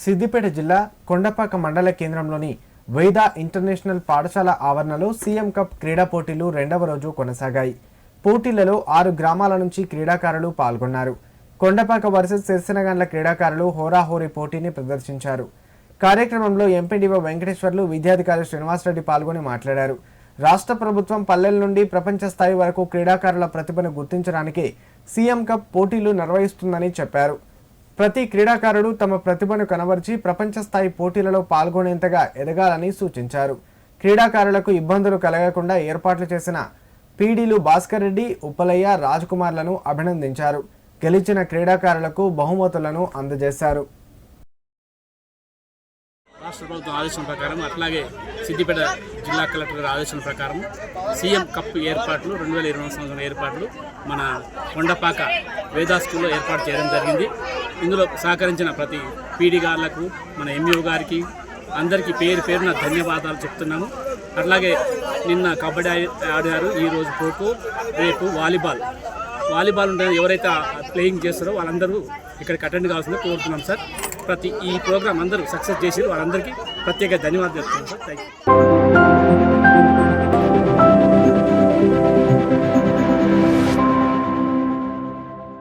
సిద్దిపేట జిల్లా కొండపాక మండల కేంద్రంలోని వేద ఇంటర్నేషనల్ పాఠశాల ఆవరణలో సీఎం కప్ క్రీడా పోటీలు రెండవ రోజు కొనసాగాయి. పోటీలలో ఆరు గ్రామాల నుంచి క్రీడాకారులు పాల్గొన్నారు. కొండపాక వర్సెస్ సిరిసినగండ్ల క్రీడాకారులు హోరాహోరీ పోటీని ప్రదర్శించారు. కార్యక్రమంలో ఎంపీడీఓ వెంకటేశ్వర్లు విద్యాధికారి శ్రీనివాసరెడ్డి పాల్గొని మాట్లాడారు. రాష్ట్ర ప్రభుత్వం పల్లెల నుండి ప్రపంచ స్థాయి వరకు క్రీడాకారుల ప్రతిభను గుర్తించడానికి సీఎం కప్ పోటీలు నిర్వహిస్తుందని చెప్పారు. ప్రతి క్రీడాకారుడు తమ ప్రతిభను కనబరిచి ప్రపంచ స్థాయి పోటీలలో పాల్గొనేంతగా ఎదగాలని సూచించారు. క్రీడాకారులకు ఇబ్బందులు కలగకుండా ఏర్పాట్లు చేసిన పీడీలు భాస్కర్ రెడ్డి ఉప్పలయ్య రాజ్కుమార్లను అభినందించారు. గెలిచిన క్రీడాకారులకు బహుమతులను అందజేశారు. రాష్ట్ర ప్రభుత్వం ఆదేశం ప్రకారం అట్లాగే సిద్దిపేట జిల్లా కలెక్టర్ గారి ఆదేశం ప్రకారం సీఎం కప్ ఏర్పాట్లు రెండు వేల ఇరవై సంవత్సరం ఏర్పాట్లు మన కొండపాక వేదా స్కూల్లో ఏర్పాటు చేయడం జరిగింది. ఇందులో సహకరించిన ప్రతి పీడీ గారులకు మన ఎంఈఓ గారికి అందరికీ పేరు పేరున ధన్యవాదాలు చెప్తున్నాము. అట్లాగే నిన్న కబడ్డీ ఆడారు ఈరోజు ఖోఖో రేపు వాలీబాల్. వాలీబాల్ ఉంటే ఎవరైతే ప్లేయింగ్ చేస్తారో వాళ్ళందరూ ఇక్కడికి అటెండ్ కావాల్సిందే కోరుతున్నాం సార్. ప్రతి ఈ ప్రోగ్రాం అందరూ సక్సెస్ చేసి వాళ్ళందరికీ ప్రత్యేక ధన్యవాదాలు చెప్తున్నాం సార్. Thank you